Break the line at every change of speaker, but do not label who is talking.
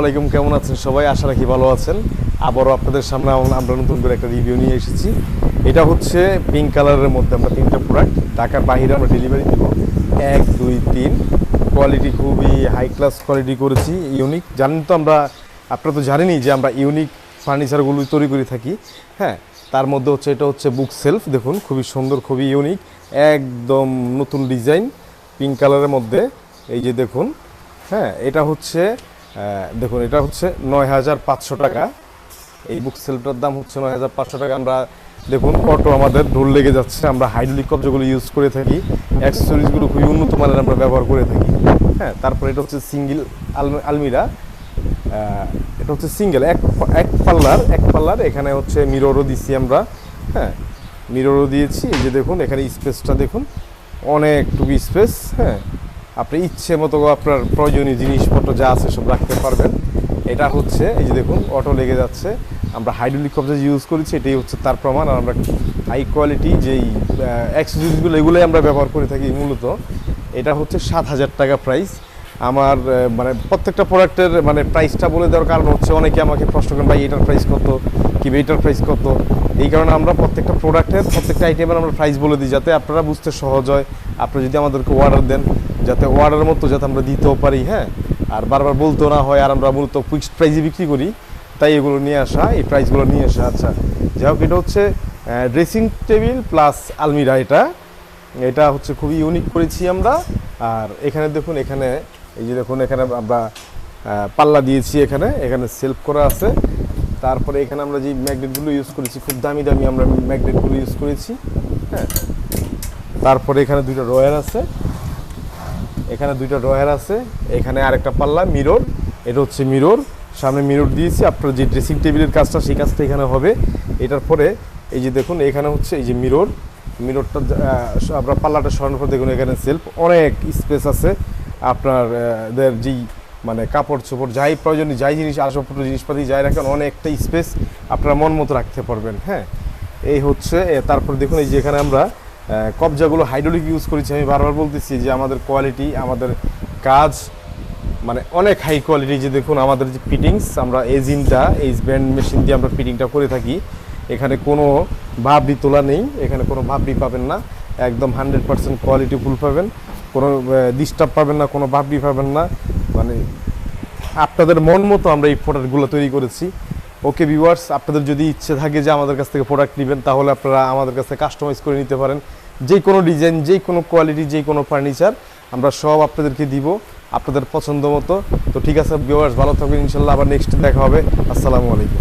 আলাইকুম কেমন আছেন সবাই? আশা রাখি ভালো আছেন। আবারও আপনাদের সামনে আমরা নতুন করে একটা রিভিউ নিয়ে এসেছি। এটা হচ্ছে পিঙ্ক কালারের মধ্যে আমরা তিনটা প্রোডাক্ট ঢাকার বাইরে আমরা ডেলিভারি দিব। এক, দুই, তিন। কোয়ালিটি খুবই হাই ক্লাস কোয়ালিটি করেছি ইউনিক জানেন তো আমরা, আপনারা তো জানেনই যে আমরা ইউনিক ফার্নিচারগুলো তৈরি করে থাকি। হ্যাঁ তার মধ্যে হচ্ছে এটা হচ্ছে বুক সেলফ দেখুন, খুবই সুন্দর, খুবই ইউনিক একদম নতুন ডিজাইন পিঙ্ক কালারের মধ্যে। এই যে দেখুন হ্যাঁ এটা হচ্ছে দেখুন, এটা হচ্ছে নয় হাজার পাঁচশো টাকা। এই বুক সেলটার দাম হচ্ছে নয় হাজার পাঁচশো টাকা। আমরা, দেখুন অটো আমাদের ঢোল লেগে যাচ্ছে। আমরা হাইড্রোলিক কবজাগুলো ইউজ করে থাকি অ্যাক্সেসরিজগুলো খুবই উন্নত মানের আমরা ব্যবহার করে থাকি। হ্যাঁ তারপরে এটা হচ্ছে সিঙ্গেল আলমিরা। এটা হচ্ছে সিঙ্গেল এক এক পাল্লার এক পাল্লার। এখানে হচ্ছে মিররও দিচ্ছি আমরা। হ্যাঁ মিররও দিয়েছি। এই যে দেখুন, এখানে স্পেসটা দেখুন। অনেকটুকু স্পেস হ্যাঁ। আপনি ইচ্ছে মতো আপনার প্রয়োজনীয় জিনিসপত্র যা আছে সব রাখতে পারবেন। এটা হচ্ছে, এই যে দেখুন অটো লেগে যাচ্ছে। আমরা হাইড্রোলিক কবজা ইউজ করেছি, এটাই হচ্ছে তার প্রমাণ। আর আমরা হাই কোয়ালিটি যেই অ্যাক্সেসরিজগুলো এগুলোই আমরা ব্যবহার করে থাকি মূলত। এটা হচ্ছে সাত হাজার টাকা প্রাইস আমার মানে প্রত্যেকটা প্রোডাক্টের মানে প্রাইসটা বলে দেওয়ার কারণ হচ্ছে, অনেকে আমাকে প্রশ্ন করেন, ভাই, এটার প্রাইস কত? কি এটার প্রাইস কত? এই কারণে আমরা প্রত্যেকটা প্রোডাক্টের প্রত্যেকটা আইটেমের আমরা প্রাইস বলে দিই, যাতে আপনারা বুঝতে সহজ হয়। আপনারা যদি আমাদেরকে অর্ডার দেন যাতে অর্ডার মতো যাতে আমরা দিতেও পারি হ্যাঁ? আর বারবার বলতেও না হয়, আর আমরা মূলত ফিক্সড প্রাইসে বিক্রি করি। তাই এগুলো নিয়ে আসা, এই প্রাইসগুলো নিয়ে আসা আচ্ছা। যাই হোক, এটা হচ্ছে ড্রেসিং টেবিল প্লাস আলমিরা এটা। এটা হচ্ছে খুবই ইউনিক করেছি আমরা। আর এখানে দেখুন, এখানে, এই যে দেখুন, এখানে আমরা পাল্লা দিয়েছি এখানে। এখানে সেলফ করা আছে। তারপরে এখানে আমরা যে ম্যাগনেটগুলো ইউজ করেছি, খুব দামি দামি আমরা ম্যাগনেটগুলো ইউজ করেছি হ্যাঁ? তারপরে এখানে দুটো রয়ার আছে। এখানে দুইটা ড্রয়ার আছে, এখানে আরেকটা পাল্লা মিরর এটা হচ্ছে মিরর সামনে মিরর দিয়েছি আপনার যে ড্রেসিং টেবিলের কাজটা সেই কাজটা এখানে হবে। এটার পরে, এই যে দেখুন, এখানে হচ্ছে এই যে মিরর মিররটা আপনার পাল্লাটা সরানোর পর দেখুন এখানে সেলফ অনেক স্পেস আছে। আপনার যেই মানে কাপড় চোপড়, যাই প্রয়োজনীয় যাই জিনিস, আসবাবপত্র, জিনিসপাতি যাই রাখেন অনেকটা স্পেস আপনারা মন মতো রাখতে পারবেন হ্যাঁ? এই হচ্ছে তারপর দেখুন এই যে এখানে আমরা কবজাগুলো হাইড্রোলিক ইউজ করেছি, আমি বারবার বলতেছি যে আমাদের কোয়ালিটি আমাদের কাজ মানে অনেক হাই কোয়ালিটি যে দেখুন, আমাদের যে ফিটিংস আমরা এজিনটা এই ব্যান্ড মেশিন দিয়ে আমরা ফিটিংটা করে থাকি। এখানে কোনো ভাবরি তোলা নেই, এখানে কোনো ভাবরি পাবেন না, একদম হান্ড্রেড পার্সেন্ট কোয়ালিটি ফুল পাবেন, কোনো ডিস্টার্ব পাবেন না, কোনো ভাবরি পাবেন না। মানে আপনাদের মন মতো আমরা এই প্রোডাক্টগুলো তৈরি করেছি। ওকে ভিউয়ার্স আপনাদের যদি ইচ্ছে থাকে যে আমাদের কাছ থেকে প্রোডাক্ট নেবেন, তাহলে আপনারা আমাদের কাছে কাস্টমাইজ করে নিতে পারেন। যে কোনো ডিজাইন যে কোনো কোয়ালিটি যে কোনো ফার্নিচার আমরা সব আপনাদেরকে দিব আপনাদের পছন্দ মতো। তো ঠিক আছে ভিউয়ার্স ভালো থাকবেন, ইনশাল্লাহ আবার নেক্সট দেখা হবে। আসসালামু আলাইকুম।